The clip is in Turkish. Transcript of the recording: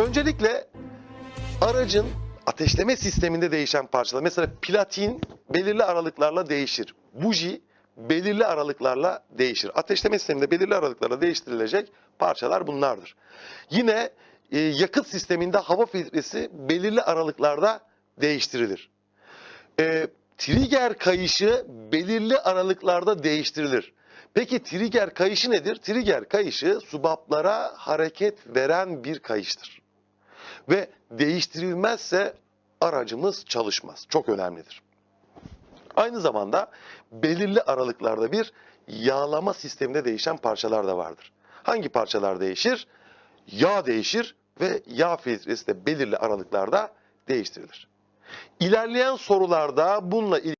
Öncelikle aracın ateşleme sisteminde değişen parçalar. Mesela platin belirli aralıklarla değişir. Buji belirli aralıklarla değişir. Ateşleme sisteminde belirli aralıklarla değiştirilecek parçalar bunlardır. Yine e, yakıt sisteminde hava filtresi belirli aralıklarda değiştirilir. E, trigger kayışı belirli aralıklarda değiştirilir. Peki trigger kayışı nedir? Trigger kayışı subaplara hareket veren bir kayıştır. Ve değiştirilmezse aracımız çalışmaz. Çok önemlidir. Aynı zamanda belirli aralıklarda bir yağlama sisteminde değişen parçalar da vardır. Hangi parçalar değişir? Yağ değişir ve yağ filtresi de belirli aralıklarda değiştirilir. İlerleyen sorularda bununla ilgili